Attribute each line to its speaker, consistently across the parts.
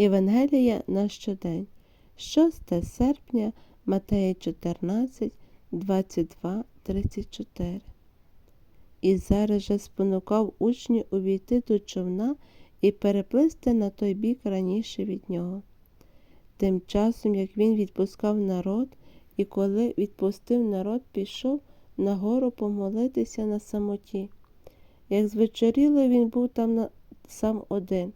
Speaker 1: Євангелія на щодень, 6 серпня, Матея 14, 22, 34. І зараз же спонукав учнів увійти до човна і переплисти на той бік раніше від нього. Тим часом, як він відпускав народ, і коли відпустив народ, пішов на гору помолитися на самоті. Як звечоріло, він був там сам один.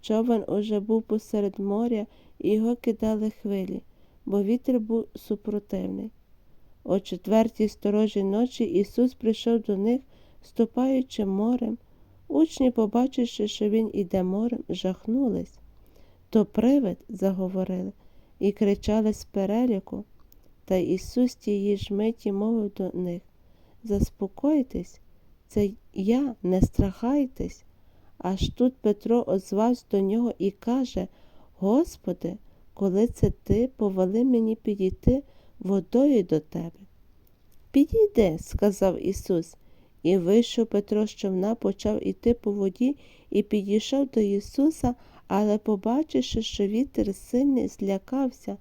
Speaker 1: Човен уже був посеред моря, і його кидали хвилі, бо вітер був супротивний. О четвертій сторожій ночі Ісус прийшов до них, ступаючи морем. Учні, побачивши, що він іде морем, жахнулись. То привид, заговорили, і кричали з переліку. Та Ісус тієї ж миті мовив до них Заспокойтесь, це я, не страхайтесь. Аж тут Петро озвався до нього і каже Господи, коли це ти повели мені підійти водою до тебе. Підійди, сказав Ісус, і вийшов Петро з човна, почав іти по воді і підійшов до Ісуса, але, побачивши, що вітер сильний, злякався,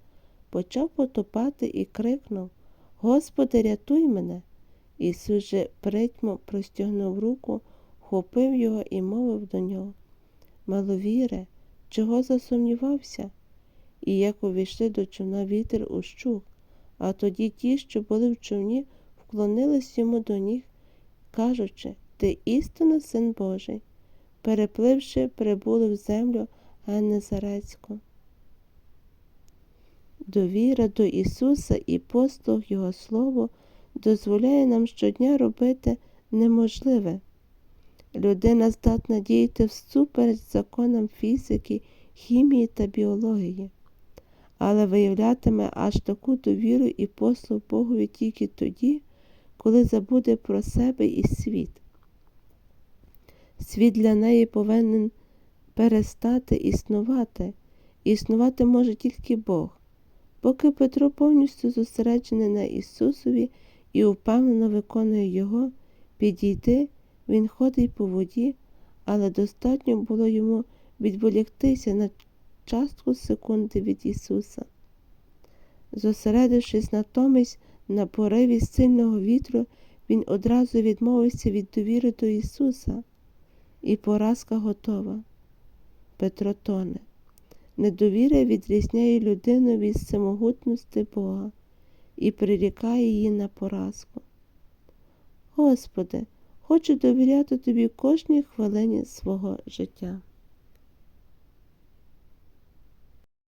Speaker 1: почав потопати і крикнув Господи, рятуй мене. Ісус же притьмо простягнув руку, хопив його і мовив до нього Маловіре, чого засумнівався? І як увійшли до човна вітер ущух, а тоді ті, що були в човні, вклонились йому до ніг, кажучи Ти істинно син Божий. Перепливши, прибули в землю Геннезарецьку. Довіра до Ісуса і послуг Його Слову дозволяє нам щодня робити неможливе. Людина здатна діяти всупереч законам фізики, хімії та біології, але виявлятиме аж таку довіру і послуг Богові тільки тоді, коли забуде про себе і світ. Світ для неї повинен перестати існувати. Існувати може тільки Бог. Поки Петро повністю зосереджений на Ісусові і впевнено виконує Його, підійти, він ходить по воді, але достатньо було йому відволіктися на частку секунди від Ісуса. Зосередившись натомість на пориві сильного вітру, він одразу відмовився від довіри до Ісуса, і поразка готова. Петро тоне. Недовіра відрізняє людину від всемогутності Бога і прирікає її на поразку. Господи, хочу довіряти Тобі кожній хвилині свого життя.